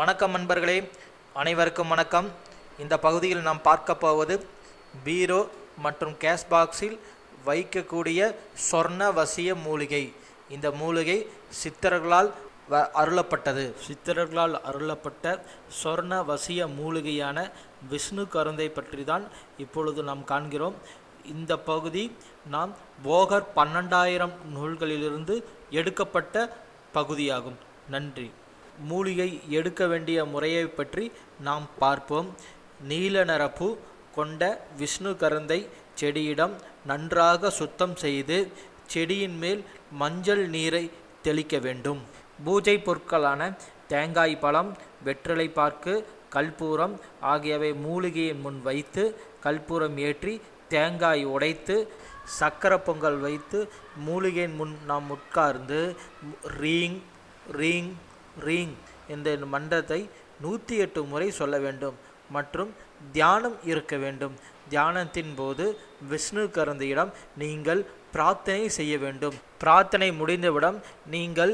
வணக்கம் நண்பர்களே அனைவருக்கும் வணக்கம். இந்த பகுதியில் நாம் பார்க்க போவது பீரோ மற்றும் கேஷ் பாக்ஸில் வைக்கக்கூடிய சொர்ண வசிய மூலிகை. இந்த மூலிகை சித்தர்களால் வ அருளப்பட்டது. சித்தர்களால் அருளப்பட்ட சொர்ண வசிய மூலிகையான விஷ்ணு கருந்தை பற்றி தான் இப்பொழுது நாம் காண்கிறோம். இந்த பகுதி நாம் போகர் பன்னெண்டாயிரம் நூல்களிலிருந்து எடுக்கப்பட்ட பகுதியாகும். நன்றி. மூலிகை எடுக்க வேண்டிய முறையை பற்றி நாம் பார்ப்போம். நீல நிறப்பு கொண்ட விஷ்ணு கரந்தை செடியிடம் நன்றாக சுத்தம் செய்து செடியின் மேல் மஞ்சள் நீரை தெளிக்க வேண்டும். பூஜை பொருட்களான தேங்காய் பழம் வெற்றிலை பாக்கு கல்பூரம் ஆகியவை மூலிகையின் முன் வைத்து கற்பூரம் ஏற்றி தேங்காய் உடைத்து சக்கரை பொங்கல் வைத்து மூலிகையின் முன் நாம் உட்கார்ந்து ரீங் ரீங் ரீங் என்ற மன்றத்தை நூற்றி எட்டு முறை சொல்ல வேண்டும். மற்றும் தியானம் இருக்க வேண்டும். தியானத்தின் போது விஷ்ணு கருந்தியிடம் நீங்கள் பிரார்த்தனை செய்ய வேண்டும். பிரார்த்தனை முடிந்தவிடம் நீங்கள்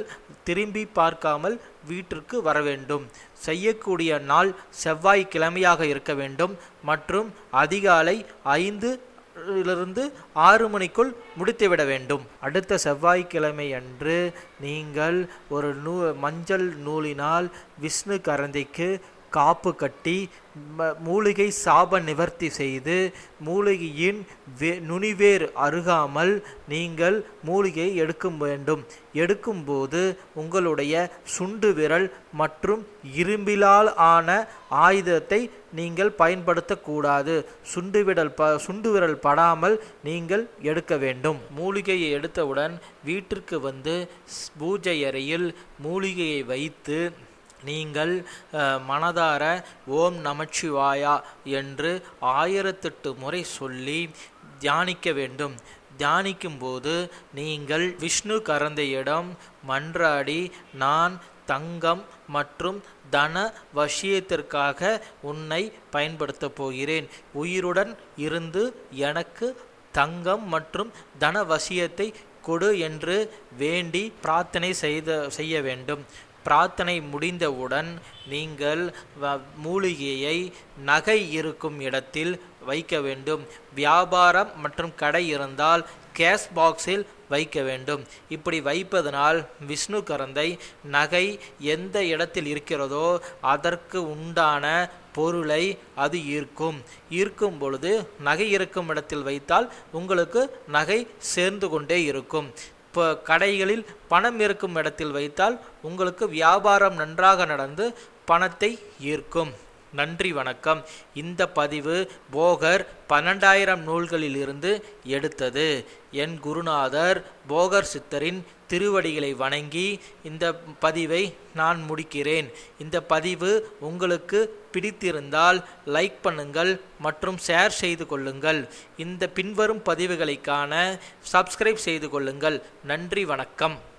திரும்பி பார்க்காமல் வீட்டிற்கு வர வேண்டும். செய்யக்கூடிய நாள் செவ்வாய்க்கிழமையாக இருக்க வேண்டும். மற்றும் அதிகாலை ஐந்து இலிருந்து ஆறு மணிக்குள் முடித்துவிட வேண்டும். அடுத்த செவ்வாய்க்கிழமை அன்று நீங்கள் ஒரு நூ மஞ்சள் நூலினால் விஷ்ணு கரந்திக்கு காப்பு கட்டி மூலிகை சாப நிவர்த்தி செய்து மூலிகையின் வே நுனிவேர் அருகாமல் நீங்கள் மூலிகையை எடுக்கும் வேண்டும். எடுக்கும்போது உங்களுடைய சுண்டு விரல் மற்றும் இரும்பிலால் ஆன ஆயுதத்தை நீங்கள் பயன்படுத்தக்கூடாது. சுண்டு விரல் ப சுண்டு விரல் படாமல் நீங்கள் எடுக்க வேண்டும். மூலிகையை எடுத்தவுடன் வீட்டிற்கு வந்து ஸ்- பூஜை அறையில் மூலிகையை வைத்து நீங்கள் மனதார ஓம் நமச்சிவாயா என்று ஆயிரத்தெட்டு முறை சொல்லி தியானிக்க வேண்டும். தியானிக்கும்போது நீங்கள் விஷ்ணு கரந்தையிடம் மன்றாடி நான் தங்கம் மற்றும் தன வசியத்திற்காக உன்னை பயன்படுத்தப் போகிறேன். உயிருடன் இருந்து எனக்கு தங்கம் மற்றும் தன வசியத்தை கொடு என்று வேண்டி பிரார்த்தனை செய்த செய்ய வேண்டும். பிரார்த்தனை முடிந்தவுடன் நீங்கள் வ- மூலிகையை நகை இருக்கும் இடத்தில் வைக்க வேண்டும். வியாபாரம் மற்றும் கடை இருந்தால் கேஷ் பாக்ஸில் வைக்க வேண்டும். இப்படி வைப்பதனால் விஷ்ணு கரந்தை நகை எந்த இடத்தில் இருக்கிறதோ அதற்கு உண்டான பொருளை அது ஈர்க்கும். ஈர்க்கும் பொழுது நகை இருக்கும் இடத்தில் வைத்தால் உங்களுக்கு நகை சேர்ந்து கொண்டே இருக்கும். இப்போ கடைகளில் பணம் இருக்கும் இடத்தில் வைத்தால் உங்களுக்கு வியாபாரம் நன்றாக நடந்து பணத்தை ஈர்க்கும். நன்றி வணக்கம். இந்த பதிவு போகர் பன்னெண்டாயிரம் நூல்களிலிருந்து எடுத்தது. என் குருநாதர் போகர் சித்தரின் திருவடிகளை வணங்கி இந்த பதிவை நான் முடிக்கிறேன். இந்த பதிவு உங்களுக்கு பிடித்திருந்தால் லைக் பண்ணுங்கள் மற்றும் ஷேர் செய்து கொள்ளுங்கள். இந்த பின்வரும் பதிவுகளை காண சப்ஸ்கிரைப் செய்து கொள்ளுங்கள். நன்றி வணக்கம்.